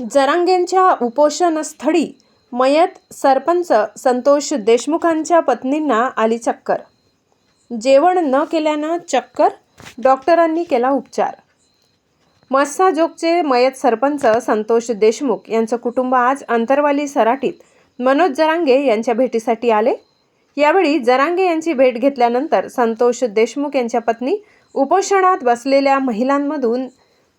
जरांगेंच्या उपोषणस्थळी मयत सरपंच संतोष देशमुखांच्या पत्नींना आली चक्कर. जेवण न केल्यानं चक्कर डॉक्टरांनी केला उपचार. मस्साजोगचे मयत सरपंच संतोष देशमुख यांचं कुटुंब आज अंतरवाली सराटीत मनोज जरांगे यांच्या भेटीसाठी आले. यावेळी जरांगे यांची भेट घेतल्यानंतर संतोष देशमुख यांच्या पत्नी उपोषणात बसलेल्या महिलांमधून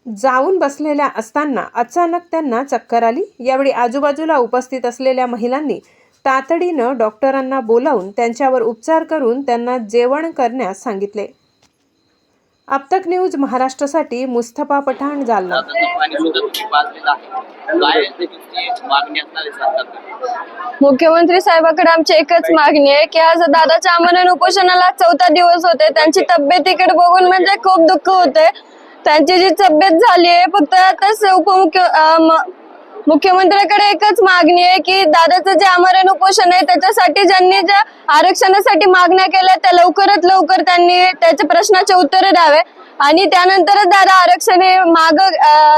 जाऊन बसलेल्या असताना अचानक त्यांना चक्कर आली. यावेळी आजूबाजूला उपस्थित असलेल्या महिलांनी तातडीनं डॉक्टरांना बोलावून त्यांच्यावर उपचार करून त्यांना जेवण करण्यास सांगितले. आपतक न्यूज महाराष्ट्रासाठी मुस्तफा पठाण जालना. मुख्यमंत्री साहेबाकडे आमची एकच मागणी आहे की आज दादाच्या आमरण उपोषणाला चौथा दिवस होते. त्यांची तब्येतीकडे बघून म्हणजे खूप दुःख होते. त्यांची जी तब्येत झाली आहे फक्त आता उपमुख्य मुख्यमंत्र्याकडे एकच मागणी आहे की दादाचं जे आमरण उपोषण आहे त्याच्यासाठी ज्यांनी ज्या आरक्षणासाठी मागण्या केल्या त्या लवकरात लवकर त्यांनी त्याच्या प्रश्नाचे उत्तर द्यावे. आणि त्यानंतरच दादा आरक्षण हे माग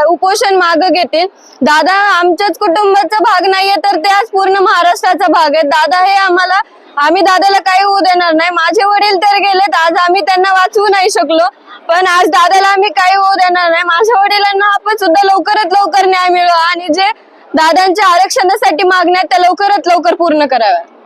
उपोषण माग घेतील. दादा आमच्याच कुटुंबाचा भाग नाहीये तर ते आज पूर्ण महाराष्ट्राचा भाग आहे. दादा हे आम्हाला आम्ही दादाला काही होऊ देणार नाही. माझे वडील तर गेलेत आज आम्ही त्यांना वाचवू नाही शकलो. पण आज दादाला आम्ही काही होऊ देणार नाही. माझ्या वडिलांना आपण सुद्धा लवकरात लवकर न्याय मिळवा आणि जे दादांच्या आरक्षणासाठी मागण्या आहेत त्या लवकरात लवकर पूर्ण कराव्या